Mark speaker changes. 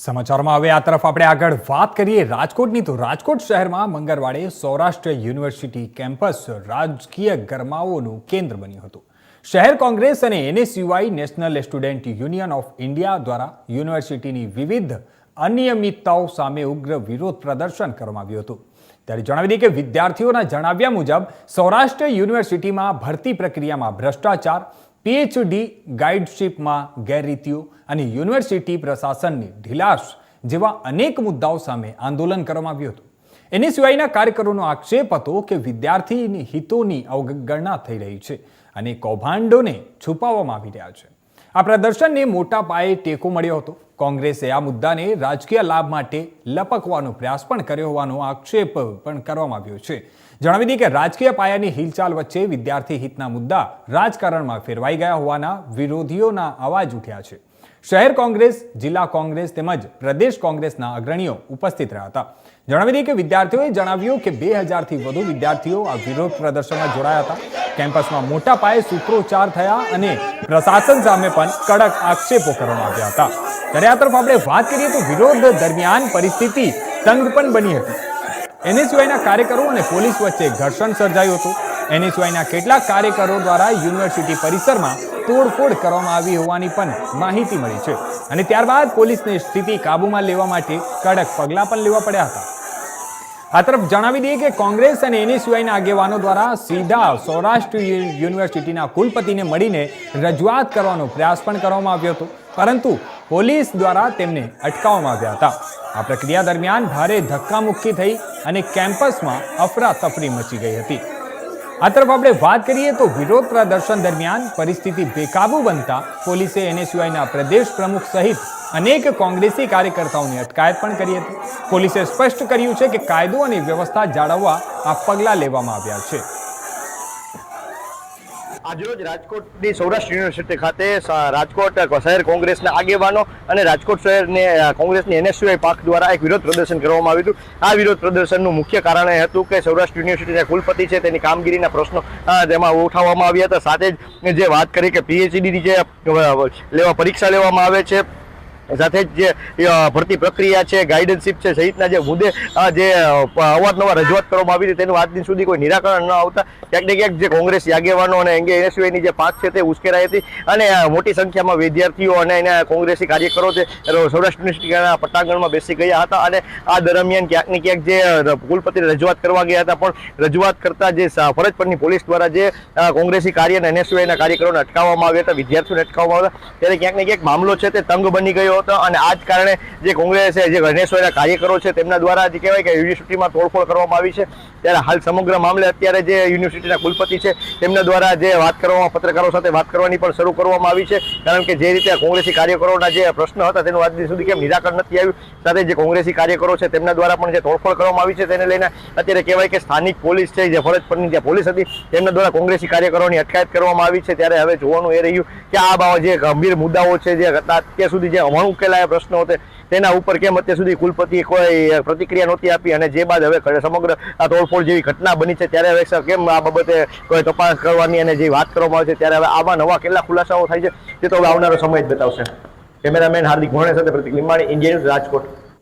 Speaker 1: સમાચારમાં હવે આ તરફ આપણે આગળ વાત કરીએ રાજકોટની. તો રાજકોટ શહેરમાં મંગળવારે સૌરાષ્ટ્ર યુનિવર્સિટી કેમ્પસ રાજકીય ગરમાઓનું કેન્દ્ર બન્યું હતું. શહેર કોંગ્રેસ અને NSUI national student union of India દ્વારા યુનિવર્સિટીની વિવિધ અનિયમિતતાઓ સામે ઉગ્ર વિરોધ પ્રદર્શન કરવામાં આવ્યું હતું. ત્યારે જણાવી દઈએ કે વિદ્યાર્થીઓના જણાવ્યા મુજબ, સૌરાષ્ટ્ર યુનિવર્સિટીમાં ભરતી પ્રક્રિયામાં ભ્રષ્ટાચાર પીએચડી ગાઈડશીપમાં ગેરરીતિઓ અને યુનિવર્સિટી પ્રશાસનની ઢીલાશ જેવા અનેક મુદ્દાઓ સામે આંદોલન કરવામાં આવ્યું હતું. એની સિવાયના કાર્યકરોનો આક્ષેપ હતો કે વિદ્યાર્થીની હિતોની અવગણના થઈ રહી છે અને કૌભાંડોને છુપાવવામાં આવી રહ્યા છે. આ પ્રદર્શનને મોટા પાયે ટેકો મળ્યો હતો. કોંગ્રેસે આ મુદ્દાને રાજકીય લાભ માટે લપકવાનો પ્રયાસ પણ કર્યો હોવાનો આક્ષેપ પણ કરવામાં આવ્યો છે. જણાવી દઈએ કે રાજકીય પાયાની હિલચાલ વચ્ચે વિદ્યાર્થી હિતના મુદ્દા રાજકારણમાં ફેરવાઈ ગયા હોવાના વિરોધીઓના અવાજ ઉઠ્યા છે. શહેર કોંગ્રેસ, જિલ્લા કોંગ્રેસ તેમજ પ્રદેશ કોંગ્રેસના અગ્રણીઓ ઉપસ્થિત રહ્યા હતા. જણાવી દઈએ કે વિદ્યાર્થીઓએ જણાવ્યું કે બે હજારથી વધુ વિદ્યાર્થીઓ આ વિરોધ પ્રદર્શનમાં જોડાયા હતા. કેમ્પસમાં મોટા પાયે સૂત્રોચ્ચાર થયા અને પ્રશાસન સામે પણ કડક આક્ષેપો કરવામાં આવ્યા હતા. ત્યારે તરફ આપણે વાત કરીએ તો વિરોધ દરમિયાન પરિસ્થિતિ તંગ પણ બની હતી. એનએસયુઆઈના કાર્યકરો અને પોલીસ વચ્ચે ઘર્ષણ સર્જાયું હતું. એનએસયુઆઈના કેટલાક કાર્યકરો દ્વારા યુનિવર્સિટી પરિસરમાં તોડફોડ કરવામાં આવી હોવાની પણ માહિતી મળી છે. અને ત્યારબાદ પોલીસને સ્થિતિ કાબૂમાં લેવા માટે કડક પગલાં પણ લેવા પડ્યા હતા. આ તરફ જણાવી દઈએ કે કોંગ્રેસ અને એનએસયુઆઈના આગેવાનો દ્વારા સીધા સૌરાષ્ટ્ર યુનિવર્સિટીના કુલપતિને મળીને રજૂઆત કરવાનો પ્રયાસ પણ કરવામાં આવ્યો હતો. પરંતુ પોલીસ દ્વારા તેમને અટકાવવામાં આવ્યા હતા. આ પ્રક્રિયા દરમિયાન ભારે ધક્કામુક્કી થઈ અને કેમ્પસમાં અફરાતફરી મચી ગઈ હતી. આ તરફ આપણે વાત કરીએ તો વિરોધ પ્રદર્શન દરમિયાન પરિસ્થિતિ બેકાબુ બનતા પોલીસે એનએસયુઆઈના પ્રદેશ પ્રમુખ સહિત અનેક કોંગ્રેસી કાર્યકર્તાઓની અટકાયત પણ કરી હતી. પોલીસે સ્પષ્ટ કર્યું છે કે કાયદો અને વ્યવસ્થા જાળવવા આ પગલાં લેવામાં આવ્યા છે.
Speaker 2: આજરોજ રાજકોટની સૌરાષ્ટ્ર યુનિવર્સિટી ખાતે રાજકોટ શહેર કોંગ્રેસના આગેવાનો અને રાજકોટ શહેરને કોંગ્રેસની એનએસયુઆઈ પાક દ્વારા એક વિરોધ પ્રદર્શન કરવામાં આવ્યું હતું. આ વિરોધ પ્રદર્શનનું મુખ્ય કારણ એ હતું કે સૌરાષ્ટ્ર યુનિવર્સિટીના કુલપતિ છે, તેની કામગીરીના પ્રશ્નો તેમાં ઉઠાવવામાં આવ્યા હતા. સાથે જ જે વાત કરી કે પીએચડીની જે લેવા પરીક્ષા લેવામાં આવે છે સાથે જ જે ભરતી પ્રક્રિયા છે ગાઈડન્સશીપ છે, સહિતના જે મુદ્દે જે અવારનવાર રજૂઆત કરવામાં આવી હતી, તેનું આજ દિન સુધી કોઈ નિરાકરણ ન આવતા. ક્યાંક ને ક્યાંક જે કોંગ્રેસ આગેવાનો અને અંગે એનએસયુઆઈની જે પાક છે તે ઉશ્કેરાઈ હતી અને મોટી સંખ્યામાં વિદ્યાર્થીઓ અને એના કોંગ્રેસી કાર્યકરો છે એ સૌરાષ્ટ્ર યુનિવર્સિટીના પટાંગણમાં બેસી ગયા હતા અને આ દરમિયાન ક્યાંક ને ક્યાંક જે કુલપતિને રજૂઆત કરવા ગયા હતા. પણ રજૂઆત કરતા જે ફરજ પરની પોલીસ દ્વારા જે કોંગ્રેસી કાર્ય અને એનએસયુઆઈના કાર્યકરોને અટકાવવામાં આવ્યા હતા, વિદ્યાર્થીઓને અટકાવવામાં આવ્યા ત્યારે ક્યાંક ને ક્યાંક મામલો છે તે તંગ બની ગયો હતો અને આ જ કારણે જે કોંગ્રેસે, જે ગણેશભાઈના કાર્યકરો છે, તેમના દ્વારા જે કહેવાય કે યુનિવર્સિટીમાં તોડફોડ કરવામાં આવી છે. ત્યારે હાલ સમગ્ર મામલે અત્યારે જે યુનિવર્સિટીના કુલપતિ છે, તેમના દ્વારા જે વાત કરવામાં, પત્રકારો સાથે વાત કરવાની પણ શરૂ કરવામાં આવી છે. કારણ કે જે રીતે કોંગ્રેસી કાર્યકરોના જે પ્રશ્ન હતા, તેનું આજ સુધી કેમ નિરાકરણ નથી આવ્યું? સાથે જે કોંગ્રેસી કાર્યકરો છે, તેમના દ્વારા પણ જે તોડફોડ કરવામાં આવી છે, તેને લઈને અત્યારે કહેવાય કે સ્થાનિક પોલીસ છે, જે ફરજ પરની જે પોલીસ હતી, તેમના દ્વારા કોંગ્રેસી કાર્યકરોની અટકાયત કરવામાં આવી છે. ત્યારે હવે જોવાનું એ રહ્યું કે આ જે ગંભીર મુદ્દાઓ છે, જે અત્યાર સુધી જે અણઉકેલાયા પ્રશ્નો હતા તેના ઉપર કેમ અત્યાર સુધી કુલપતિએ કોઈ પ્રતિક્રિયા નહોતી આપી અને જે બાદ હવે સમગ્ર આ તોડફોડ જેવી ઘટના બની છે, ત્યારે હવે કેમ આ બાબતે કોઈ તપાસ કરવાની અને જે વાત કરવામાં આવે છે, ત્યારે હવે આવા નવા કેટલા ખુલાસાઓ થાય છે, તે તો હવે આવનારો સમય જ બતાવશે. કેમેરામેન હાર્દિક ભોણે સાથે પ્રતિક લીંબાણી ઇન્ડિયન રાજકોટ.